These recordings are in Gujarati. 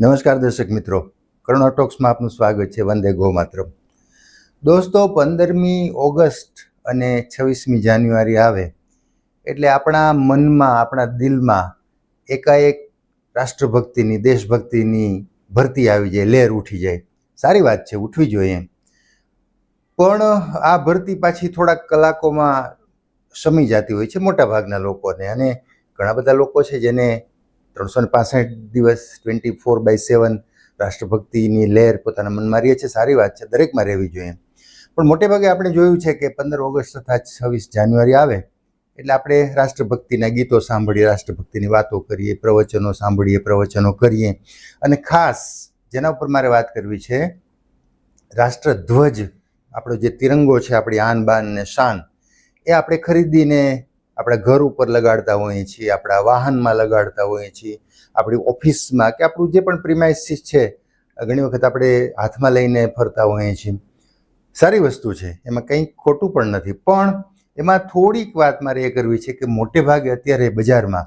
નમસ્કાર દર્શક મિત્રો. કરુણા ટોક્સમાં આપનું સ્વાગત છે. વંદે ગો માત્ર દોસ્તો, પંદરમી ઓગસ્ટ અને છવ્વીસમી જાન્યુઆરી આવે એટલે આપણા મનમાં, આપણા દિલમાં એકાએક રાષ્ટ્રભક્તિની, દેશભક્તિની ભરતી આવી જાય, લહેર ઉઠી જાય. સારી વાત છે, ઉઠવી જોઈએ પણ આ ભરતી પાછી થોડાક કલાકોમાં શમી જતી હોય છે મોટા ભાગના લોકોને. અને ઘણા બધા લોકો છે જેને ત્રણસો ને પાસઠ દિવસ ટ્વેન્ટી ફોર બાય સેવન રાષ્ટ્રભક્તિની લહેર પોતાના મનમાં રહે છે. સારી વાત છે, દરેકમાં રહેવી જોઈએ. પણ મોટે ભાગે આપણે જોયું છે કે પંદર ઓગસ્ટ તથા છવ્વીસ જાન્યુઆરી આવે, એટલે આપણે રાષ્ટ્રભક્તિના ગીતો સાંભળીએ, રાષ્ટ્રભક્તિની વાતો કરીએ, પ્રવચનો સાંભળીએ, પ્રવચનો કરીએ. અને ખાસ જેના ઉપર મારે વાત કરવી છે, રાષ્ટ્રધ્વજ, આપણો જે તિરંગો છે, આપણી આન બાન ને શાન, એ આપણે ખરીદીને આપણા ઘર ઉપર લગાડતા હોઈએ છીએ, આપણા વાહનમાં લગાડતા હોઈએ છીએ, આપણી ઓફિસમાં કે આપણું જે પણ પ્રિમાઇસીસ છે ઘણી વખત આપણે હાથમાં લઈને ફરતા હોઈએ છીએ. સારી વસ્તુ છે, એમાં કંઈ ખોટું પણ નથી. પણ એમાં થોડીક વાત મારે એ કરવી છે કે મોટે ભાગે અત્યારે બજારમાં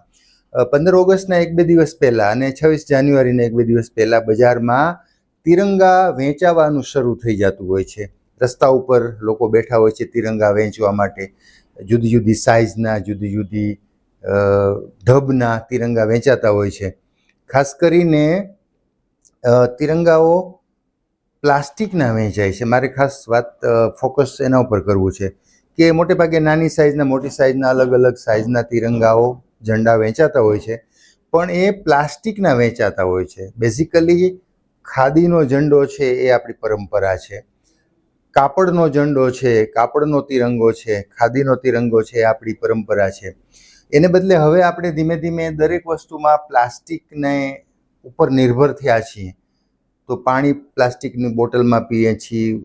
પંદર ઓગસ્ટના એક બે દિવસ પહેલાં અને છવ્વીસ જાન્યુઆરીના એક બે દિવસ પહેલાં બજારમાં તિરંગા વેચાવાનું શરૂ થઈ જતું હોય છે. રસ્તા ઉપર લોકો બેઠા હોય છે તિરંગા વેચવા માટે. જુદી જુદી સાઇઝના જુદી જુદી ઢબના તિરંગા વેચાતા હોય છે. ખાસ કરીને તિરંગાઓ પ્લાસ્ટિકના વેચાય છે. મારે ખાસ વાત ફોકસ એના ઉપર કરવું છે કે મોટે ભાગે નાની સાઇઝના મોટી સાઇઝના અલગ અલગ સાઇઝના તિરંગાઓ ઝંડા વેચાતા હોય છે. પણ એ પ્લાસ્ટિકના વેચાતા હોય છે. બેઝિકલી ખાદીનો ઝંડો છે એ આપણી પરંપરા છે. કાપડનો ઝંડો છે, કાપડનો તિરંગો છે, ખાદીનો તિરંગો છે આપણી પરંપરા છે. એને બદલે હવે આપણે ધીમે ધીમે દરેક વસ્તુમાં પ્લાસ્ટિકને ઉપર નિર્ભર થયા છીએ. તો પાણી પ્લાસ્ટિકની બોટલમાં પીએ છીએ,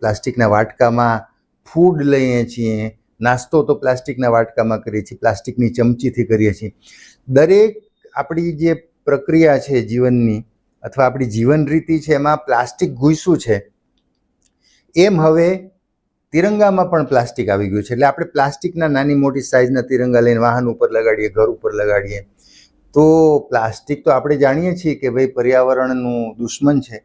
પ્લાસ્ટિકના વાટકામાં ફૂડ લઈએ છીએ, નાસ્તો તો પ્લાસ્ટિકના વાટકામાં કરીએ છીએ, પ્લાસ્ટિકની ચમચીથી કરીએ છીએ. દરેક આપણી જે પ્રક્રિયા છે જીવનની, અથવા આપણી જીવન રીતિ છે, એમાં પ્લાસ્ટિક ઘૂસ્યું છે. એમ હવે તિરંગામાં પણ પ્લાસ્ટિક આવી ગયું છે. એટલે આપણે પ્લાસ્ટિકના નાની મોટી સાઇઝના તિરંગા લઈને વાહન ઉપર લગાડીએ, ઘર ઉપર લગાડીએ, તો પ્લાસ્ટિક તો આપણે જાણીએ છીએ કે ભાઈ પર્યાવરણનું દુશ્મન છે,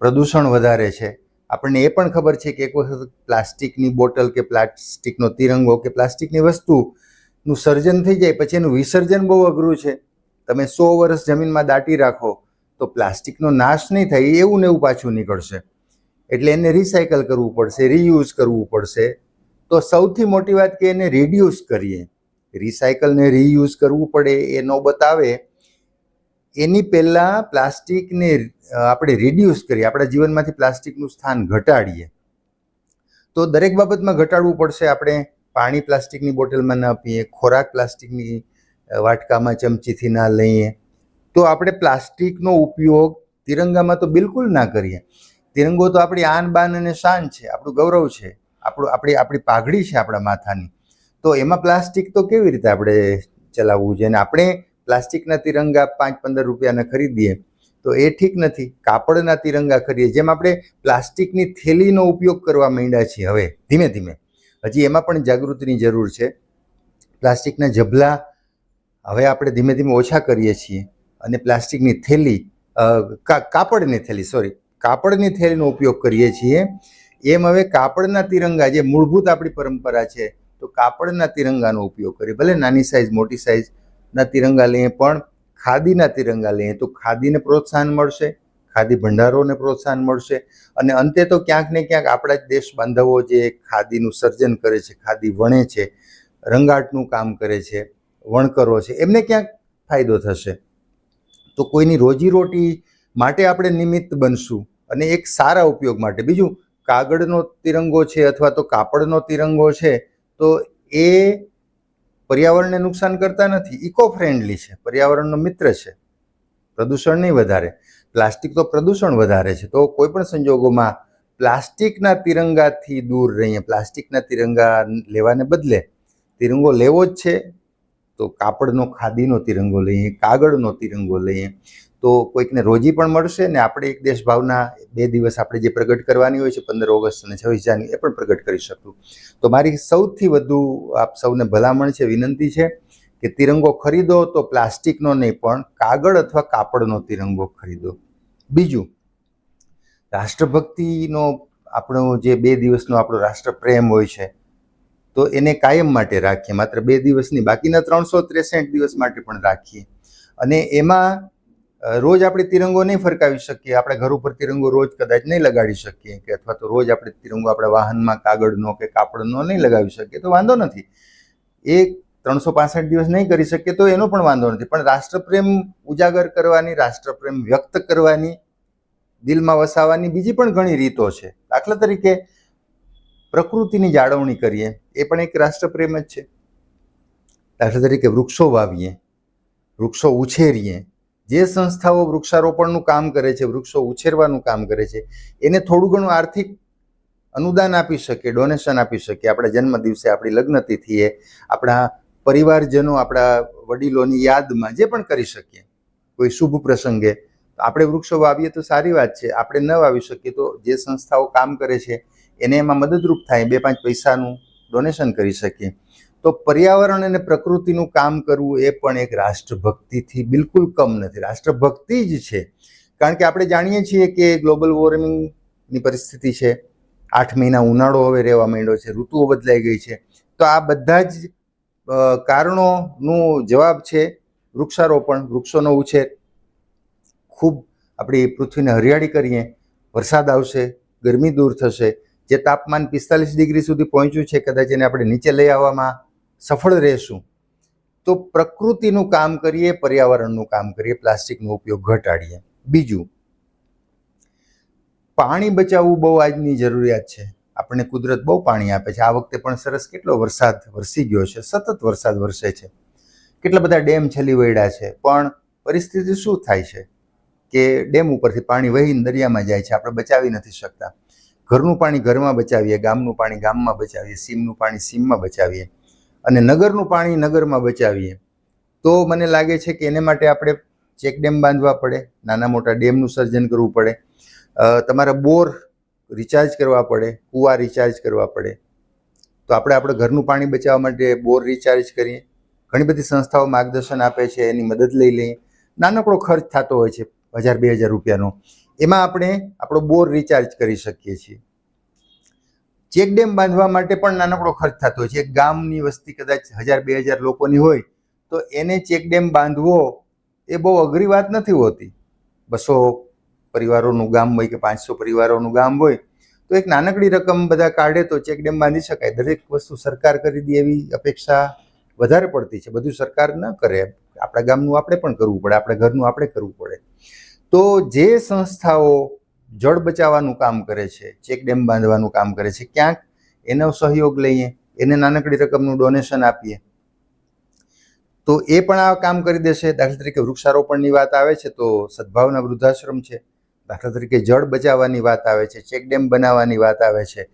પ્રદૂષણ વધારે છે. આપણને એ પણ ખબર છે કે એક વખત પ્લાસ્ટિકની બોટલ કે પ્લાસ્ટિકનો તિરંગો કે પ્લાસ્ટિકની વસ્તુનું સર્જન થઈ જાય, પછી એનું વિસર્જન બહુ અઘરું છે. તમે સો વર્ષ જમીનમાં દાટી રાખો તો પ્લાસ્ટિકનો નાશ નહીં થાય, એવું ને એવું પાછું નીકળશે. એટલે એને રિસાયકલ કરવું પડશે રીયુઝ કરવું પડશે. તો સૌથી મોટી વાત કે એને રિડ્યુસ કરીએ. રિસાયકલને રીયુઝ કરવું પડે એ નોબત આવે એની પહેલાં પ્લાસ્ટિકને આપણે રિડ્યુસ કરીએ. આપણા જીવનમાંથી પ્લાસ્ટિકનું સ્થાન ઘટાડીએ. તો દરેક બાબતમાં ઘટાડવું પડશે. આપણે પાણી પ્લાસ્ટિકની બોટલમાં ના પીએ ખોરાક પ્લાસ્ટિકની વાટકામાં ચમચીથી ના લઈએ. તો આપણે પ્લાસ્ટિકનો ઉપયોગ તિરંગામાં તો બિલકુલ ના કરીએ. તિરંગો તો આપણી આન, બાન અને શાન છે, આપણું ગૌરવ છે, આપણું, આપણી આપણી પાઘડી છે આપણા માથાની. તો એમાં પ્લાસ્ટિક તો કેવી રીતે આપણે ચલાવવું છે અને આપણે પ્લાસ્ટિકના તિરંગા પાંચ, પંદર રૂપિયાના ખરીદીએ, તો એ ઠીક નથી. કાપડના તિરંગા ખરીદીએ, જેમ આપણે પ્લાસ્ટિકની થેલીનો ઉપયોગ કરવા માંડ્યા છીએ હવે, ધીમે ધીમે. હજી એમાં પણ જાગૃતિની જરૂર છે. પ્લાસ્ટિકના જબલા હવે આપણે ધીમે ધીમે ઓછા કરીએ છીએ. અને પ્લાસ્ટિકની થેલી કાપડની થેલી સોરી કાપડની થેલીનો ઉપયોગ કરીએ છીએ. એમ હવે કાપડના તિરંગા જે મૂળભૂત આપણી પરંપરા છે, તો કાપડના તિરંગાનો ઉપયોગ કરીએ. ભલે નાની સાઇઝ મોટી સાઇઝના તિરંગા લઈએ, પણ ખાદીના તિરંગા લઈએ, તો ખાદીને પ્રોત્સાહન મળશે, ખાદી ભંડારોને પ્રોત્સાહન મળશે. અને અંતે તો ક્યાંક ને ક્યાંક આપણા જ દેશ બાંધવો જે ખાદીનું સર્જન કરે છે, ખાદી વણે છે, રંગાટનું કામ કરે છે, વણકરો છે, એમને ક્યાંક ફાયદો થશે. તો કોઈની રોજીરોટી માટે આપણે નિમિત્ત બનશું. અને એક સારા ઉપયોગ માટે. બીજું, કાગળનો તિરંગો છે અથવા તો કાપડનો તિરંગો છે, તો એ પર્યાવરણને નુકસાન કરતા નથી. ઇકો ફ્રેન્ડલી છે. પર્યાવરણનો મિત્ર છે. પ્રદૂષણ નહીં વધારે. પ્લાસ્ટિક તો પ્રદૂષણ વધારે છે. તો કોઈ પણ સંજોગોમાં પ્લાસ્ટિકના તિરંગાથી દૂર રહીએ. પ્લાસ્ટિકના તિરંગા લેવાને બદલે તિરંગો લેવો જ છે. તો કાપડનો ખાદીનો તિરંગો લઈએ, કાગળનો તિરંગો લઈએ, તો કોઈકને રોજી પણ મળશે ને આપણે એક દેશ ભાવના બે દિવસ આપણે જે પ્રગટ કરવાની હોય છે, પંદર ઓગસ્ટ અને છવ્વીસ જાન્યુ એ પણ પ્રગટ કરી શકું. તો મારી સૌથી વધુ આપ સૌને ભલામણ છે, વિનંતી છે કે તિરંગો ખરીદો તો પ્લાસ્ટિકનો નહીં પણ કાગળ અથવા કાપડનો તિરંગો ખરીદો. બીજું, રાષ્ટ્રભક્તિનો આપણો જે બે દિવસનો આપણો રાષ્ટ્રપ્રેમ હોય છે તો એને કાયમ માટે રાખીએ. માત્ર બે દિવસની, બાકીના ત્રણસો ત્રેસઠ દિવસ માટે પણ રાખીએ. અને એમાં રોજ આપણે તિરંગો નહીં ફરકાવી શકીએ. આપણે ઘર ઉપર તિરંગો રોજ કદાચ નહીં લગાડી શકીએ કે અથવા તો રોજ આપણે તિરંગો આપણા વાહનમાં કાગળનો કે કાપડનો નહીં લગાવી શકીએ. તો વાંધો નથી. એ ત્રણસો પાસઠ દિવસ નહીં કરી શકીએ તો એનો પણ વાંધો નથી. પણ રાષ્ટ્રપ્રેમ ઉજાગર કરવાની, રાષ્ટ્રપ્રેમ વ્યક્ત કરવાની, દિલમાં વસાવવાની બીજી પણ ઘણી રીતો છે. દાખલા તરીકે પ્રકૃતિની જાળવણી કરીએ, એ પણ એક રાષ્ટ્રપ્રેમ જ છે. દાખલા તરીકે વૃક્ષો વાવીએ, વૃક્ષો ઉછેરીએ, જે સંસ્થાઓ વૃક્ષારોપણનું કામ કરે છે, વૃક્ષો ઉછેરવાનું કામ કરે છે, એને થોડું ઘણું આર્થિક અનુદાન આપી શકીએ, ડોનેશન આપી શકીએ. આપણા જન્મ દિવસે આપણી લગ્નતિથિએ, આપણા પરિવારજનો, આપણા વડીલોની યાદમાં જે પણ કરી શકીએ, કોઈ શુભ પ્રસંગે. આપણે વૃક્ષો વાવીએ તો સારી વાત છે. આપણે ન વાવી શકીએ તો જે સંસ્થાઓ કામ કરે છે એને એમાં મદદરૂપ થાય, બે પાંચ પૈસાનું ડોનેશન કરી શકીએ. તો પર્યાવરણ અને પ્રકૃતિનું કામ કરવું એ પણ એક રાષ્ટ્રભક્તિથી બિલકુલ કમ નથી. રાષ્ટ્રભક્તિ જ છે. કારણ કે આપણે જાણીએ છીએ કે ગ્લોબલ વોર્મિંગની પરિસ્થિતિ છે. આઠ મહિના ઉનાળો હવે રહેવા માંડ્યો છે, ઋતુઓ બદલાઈ ગઈ છે. તો આ બધા જ કારણોનું જવાબ છે વૃક્ષારોપણ. વૃક્ષોનો ઉછેર. ખૂબ આપણી પૃથ્વીને હરિયાળી કરીએ. વરસાદ આવશે, ગરમી દૂર થશે. જે તાપમાન પિસ્તાલીસ ડિગ્રી સુધી પહોંચ્યું છે કદાચ એને આપણે નીચે લઈ આવવામાં સફળ રહેશું. તો પ્રકૃતિનું કામ કરીએ, પર્યાવરણનું કામ કરીએ, પ્લાસ્ટિકનો ઉપયોગ ઘટાડીએ. બીજું, પાણી બચાવવું બહુ આજની જરૂરિયાત છે. આપણને કુદરત બહુ પાણી આપે છે. આ વખતે પણ સરસ કેટલો વરસાદ વરસી ગયો છે. સતત વરસાદ વરસે છે. કેટલા બધા ડેમ છેલ્લી વળ્યા છે. પણ પરિસ્થિતિ શું થાય છે? કે ડેમ ઉપરથી પાણી વહીને દરિયામાં જાય છે. આપણે બચાવી નથી શકતા. ઘરનું પાણી ઘરમાં બચાવીએ, ગામનું પાણી ગામમાં બચાવીએ, સીમનું પાણી સીમમાં બચાવીએ અને નગરનું પાણી નગરમાં બચાવીએ. તો મને લાગે છે કે એને માટે આપણે ચેક ડેમ બાંધવા પડે, નાના મોટા ડેમનું સર્જન કરવું પડે તમારા બોર રિચાર્જ કરવા પડે, કૂવા રિચાર્જ કરવા પડે. તો આપણે આપણે ઘરનું પાણી બચાવવા માટે બોર રિચાર્જ કરીએ. ઘણી બધી સંસ્થાઓ માર્ગદર્શન આપે છે, એની મદદ લઈ લઈએ. નાનકડો ખર્ચ થતો હોય છે, હજાર, બે હજાર રૂપિયાનો. એમાં આપણે આપણો બોર રિચાર્જ કરી શકીએ છીએ. ચેક ડેમ બાંધવા માટે પણ નાનકડો ખર્ચ થતો હોય છે. એક ગામની વસ્તી કદાચ હજાર, બે હજાર લોકોની હોય, તો એને ચેક ડેમ બાંધવો એ બહુ અઘરી વાત નથી હોતી. બસો પરિવારોનું ગામ હોય કે પાંચસો પરિવારોનું ગામ હોય, તો એક નાનકડી રકમ બધા કાઢે તો ચેક ડેમ બાંધી શકાય. દરેક વસ્તુ સરકાર કરી દે એવી અપેક્ષા વધારે પડતી છે. બધું સરકાર ન કરે. આપણા ગામનું આપણે પણ કરવું પડે. આપણા ઘરનું આપણે કરવું પડે. તો જે સંસ્થાઓ જળ બચાવવાનું કામ કરે છે, ચેક ડેમ બાંધવાનું કામ કરે છે, ક્યાંક એનો સહયોગ લઈએ, એને નાનકડી રકમનું ડોનેશન આપીએ, તો એ પણ આ કામ કરી દેશે. દાખલા તરીકે વૃક્ષારોપણની વાત આવે છે તો સદભાવના વૃદ્ધાશ્રમ છે. દાખલા તરીકે જળ બચાવવાની વાત આવે છે, ચેક ડેમ બનાવવાની વાત આવે છે.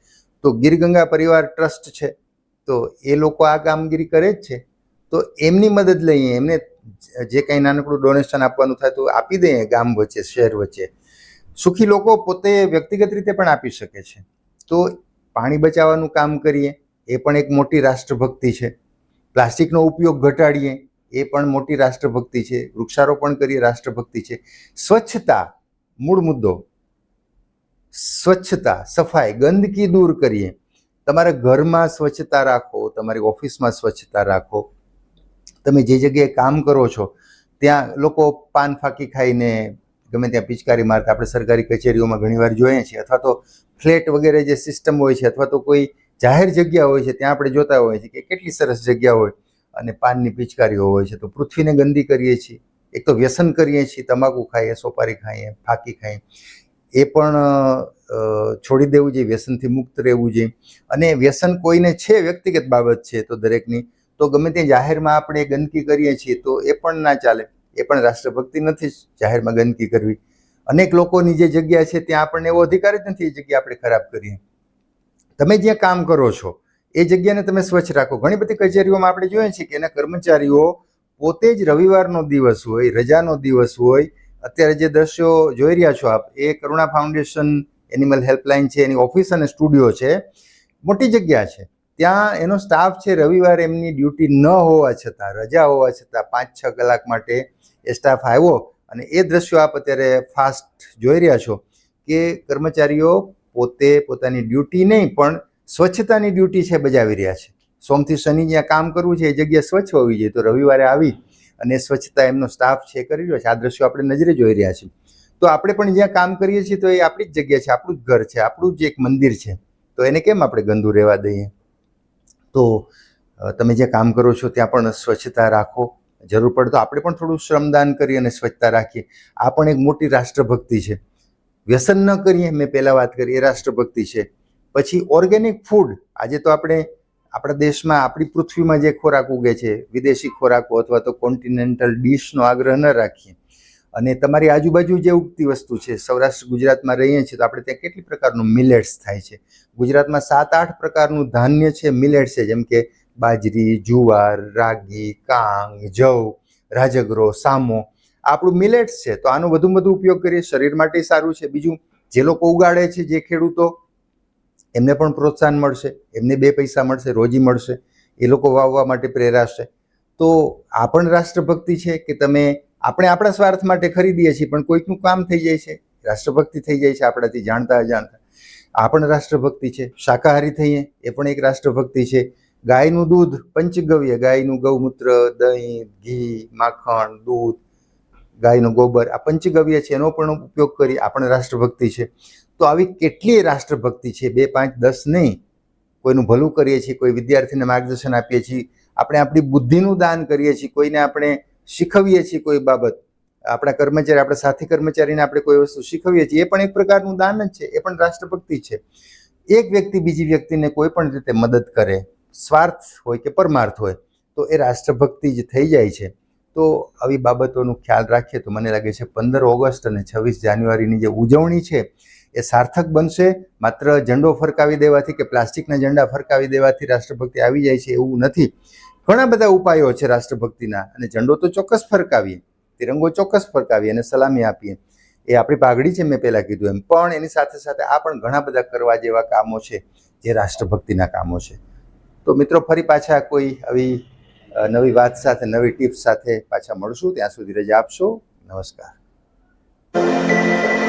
તો ગીરગંગા પરિવાર ટ્રસ્ટ છે, તો એ લોકો આ કામગીરી કરે જ છે. તો એમની મદદ લઈએ, એમને જે કંઈ નાનકડું ડોનેશન આપવાનું થાય તો આપી દઈએ ગામ વચ્ચે, શહેર વચ્ચે. સુખી લોકો પોતે વ્યક્તિગત રીતે પણ આપી શકે છે. તો પાણી બચાવવાનું કામ કરીએ, એ પણ એક મોટી રાષ્ટ્રભક્તિ છે. પ્લાસ્ટિકનો ઉપયોગ ઘટાડીએ, એ પણ મોટી રાષ્ટ્રભક્તિ છે. વૃક્ષારોપણ કરીએ, રાષ્ટ્રભક્તિ છે. સ્વચ્છતા, મૂળ મુદ્દો. સ્વચ્છતા, સફાઈ, ગંદકી દૂર કરીએ. તમારા ઘરમાં સ્વચ્છતા રાખો, તમારી ઓફિસમાં સ્વચ્છતા રાખો. તમે જે જગ્યાએ કામ કરો છો, ત્યાં લોકો પાન ફાંકી ખાઈને ગમે ત્યાં પિચકારી મારતા, આપણે સરકારી કચેરીઓમાં ઘણીવાર જોઈએ છીએ, અથવા તો ફ્લેટ વગેરે જે સિસ્ટમ હોય છે, અથવા તો કોઈ જાહેર જગ્યા હોય છે, ત્યાં આપણે જોતા હોઈએ છીએ કે કેટલી સરસ જગ્યા હોય અને પાનની પિચકારીઓ હોય છે. તો પૃથ્વીને ગંદી કરીએ છીએ, એક તો વ્યસન કરીએ છીએ, તમાકુ ખાઈએ, સોપારી ખાઈએ, ફાંકી ખાઈએ. એ પણ છોડી દેવું જોઈએ, વ્યસનથી મુક્ત રહેવું જોઈએ. અને વ્યસન કોઈને છે વ્યક્તિગત બાબત છે, તો દરેકની તો ગમે તે જાહેરમાં આપણે ગંદકી કરીએ છીએ, તો એ પણ ના ચાલે. એ પણ રાષ્ટ્રભક્તિ નથી જાહેરમાં ગંદકી કરવી. અનેક લોકોની જે જગ્યા છે, ત્યાં આપણને એવો અધિકાર જ નથી એ જગ્યા આપણે ખરાબ કરીએ. તમે જ્યાં કામ કરો છો, એ જગ્યાને તમે સ્વચ્છ રાખો. ઘણી બધી કચેરીઓમાં આપણે જોઈએ છીએ કે એના કર્મચારીઓ પોતે જ રવિવારનો દિવસ હોય, રજાનો દિવસ હોય. અત્યારે જે દ્રશ્યો જોઈ રહ્યા છો આપ, એ કરુણા ફાઉન્ડેશન એનિમલ હેલ્પલાઇન છે, એની ઓફિસ અને સ્ટુડિયો છે. મોટી જગ્યા છે. ત્યાં એનો સ્ટાફ છે, રવિવારે એમની ડ્યુટી ન હોવા છતાં, રજા હોવા છતાં પાંચ, છ કલાક માટે એ સ્ટાફ આવ્યો અને એ દ્રશ્યો આપ અત્યારે ફાસ્ટ જોઈ રહ્યા છો કે કર્મચારીઓ પોતે પોતાની ડ્યુટી નહીં, પણ સ્વચ્છતાની ડ્યુટી છે બજાવી રહ્યા છે. સોમથી શનિ જ્યાં કામ કરવું છે, એ જગ્યા સ્વચ્છ હોવી જોઈએ. તો રવિવારે આવી અને સ્વચ્છતા એમનો સ્ટાફ છે કરી રહ્યો છે. આ દ્રશ્યો આપણે નજરે જોઈ રહ્યા છીએ. તો આપણે પણ જ્યાં કામ કરીએ છીએ તો એ આપણી જ જગ્યા છે, આપણું જ ઘર છે, આપણું જ એક મંદિર છે. તો એને કેમ આપણે ગંદુ રહેવા દઈએ? તો તમે જે કામ કરો છો ત્યાં પણ સ્વચ્છતા રાખો. જરૂર પડે તો આપણે પણ થોડું શ્રમદાન કરી અને સ્વચ્છતા રાખીએ. આ પણ એક મોટી રાષ્ટ્રભક્તિ છે. વ્યસન ન કરીએ, મેં પહેલાં વાત કરી, એ રાષ્ટ્રભક્તિ છે. પછી ઓર્ગેનિક ફૂડ, આજે તો આપણે, આપણા દેશમાં આપણી પૃથ્વીમાં જે ખોરાક ઉગે છે, વિદેશી ખોરાકો અથવા તો કોન્ટિનેન્ટલ ડીશનો આગ્રહ ન રાખીએ. અને તમારી આજુબાજુ જે ઉગતી વસ્તુ છે, સૌરાષ્ટ્ર, ગુજરાતમાં રહીએ છીએ, તો આપણે ત્યાં કેટલી પ્રકારનું મિલેટ્સ થાય છે? ગુજરાતમાં સાત આઠ પ્રકારનું ધાન્ય છે મિલેટ્સ છે, જેમ કે બાજરી, જુવાર, રાગી, કાંગ, જવ, રાજગરો, સામો. આપણું મિલેટ્સ છે, તો આનો વધુ વધુ ઉપયોગ કરીએ, શરીર માટે સારું છે. બીજું, જે લોકો ઉગાડે છે, જે ખેડૂતો, એમને પણ પ્રોત્સાહન મળશે, એમને બે પૈસા મળશે, રોજી મળશે, એ લોકો વાવવા માટે પ્રેરાશે તો આ પણ રાષ્ટ્રભક્તિ છે કે તમે આપણે આપણા સ્વાર્થ માટે ખરીદીએ છીએ, પણ કોઈકનું કામ થઈ જાય છે. રાષ્ટ્રભક્તિ થઈ જાય છે આપણાથી, જાણતા અજાણતા. આ પણ રાષ્ટ્રભક્તિ છે. શાકાહારી થઈએ, એ પણ એક રાષ્ટ્રભક્તિ છે. ગાયનું દૂધ, પંચગવ્ય, ગાયનું ગૌમૂત્ર, દહીં, ઘી, માખણ, દૂધ, ગાયનું ગોબર, આ પંચગવ્ય છે, એનો પણ ઉપયોગ કરી આપણે રાષ્ટ્રભક્તિ છે. તો આવી કેટલીય રાષ્ટ્રભક્તિ છે, બે, પાંચ, દસ નહીં. કોઈનું ભલું કરીએ છીએ, કોઈ વિદ્યાર્થીને માર્ગદર્શન આપીએ છીએ. આપણે આપણી બુદ્ધિનું દાન કરીએ છીએ, કોઈને આપણે શીખવીએ છીએ કોઈ બાબત. આપણા કર્મચારી, આપણા સાથી કર્મચારીને આપણે કોઈ વસ્તુ શીખવીએ છીએ. એ પણ એક પ્રકારનું દાન જ છે. એ પણ રાષ્ટ્રભક્તિ છે. એક વ્યક્તિ બીજી વ્યક્તિને કોઈ પણ રીતે મદદ કરે, સ્વાર્થ હોય કે પરમાર્થ હોય, તો એ રાષ્ટ્રભક્તિ જ થઈ જાય છે. તો આવી બાબતોનું ખ્યાલ રાખીએ તો મને લાગે છે પંદર ઓગસ્ટ અને છવ્વીસ જાન્યુઆરીની જે ઉજવણી છે, એ સાર્થક બનશે. માત્ર ઝંડો ફરકાવી દેવાથી કે પ્લાસ્ટિકના ઝંડા ફરકાવી દેવાથી રાષ્ટ્રભક્તિ આવી જાય છે એવું નથી. ઘણા બધા ઉપાયો છે રાષ્ટ્રભક્તિના અને ઝંડો તો ચોક્કસ ફરકાવીએ, તિરંગો ચોક્કસ ફરકાવીએ અને સલામી આપીએ. એ આપણી પાઘડી છે, મેં પહેલાં કીધું એમ. પણ એની સાથે સાથે આ પણ ઘણા બધા કરવા જેવા કામો છે, જે રાષ્ટ્રભક્તિના કામો છે. તો મિત્રો, ફરી પાછા કોઈ આવી નવી વાત સાથે, નવી ટિપ્સ સાથે પાછા મળશું. ત્યાં સુધી રજા આપશો. નમસ્કાર.